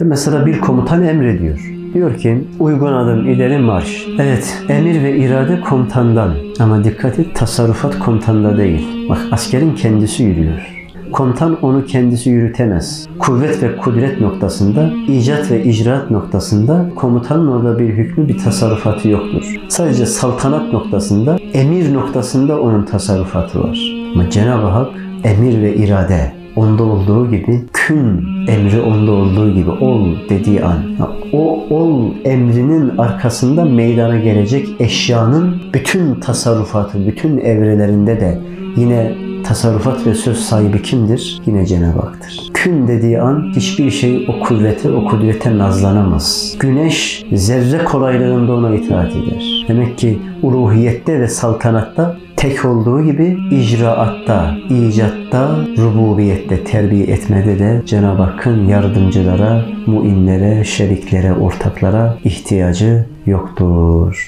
Mesela bir komutan emrediyor. Diyor ki uygun adım ileri marş. Evet emir ve irade komutandan ama dikkat et tasarrufat komutanda değil. Bak askerin kendisi yürüyor. Komutan onu kendisi yürütemez. Kuvvet ve kudret noktasında, icat ve icraat noktasında komutanın orada bir hükmü, bir tasarrufatı yoktur. Sadece saltanat noktasında, emir noktasında onun tasarrufatı var. Ama Cenab-ı Hak emir ve irade onda olduğu gibi kün emri onda olduğu gibi ol dediği an o ol emrinin arkasında meydana gelecek eşyanın bütün tasarrufatı, bütün evrelerinde de yine tasarrufat ve söz sahibi kimdir? Yine Cenab-ı Hak'tır. Kün dediği an hiçbir şey o kuvvete, o kudrete nazlanamaz. Güneş zerre kolaylığında ona itaat eder. Demek ki uluhiyette ve saltanatta tek olduğu gibi icraatta, icatta, rububiyette, terbiye etmede de Cenab-ı Hakk'ın yardımcılara, muinlere, şeriklere, ortaklara ihtiyacı yoktur.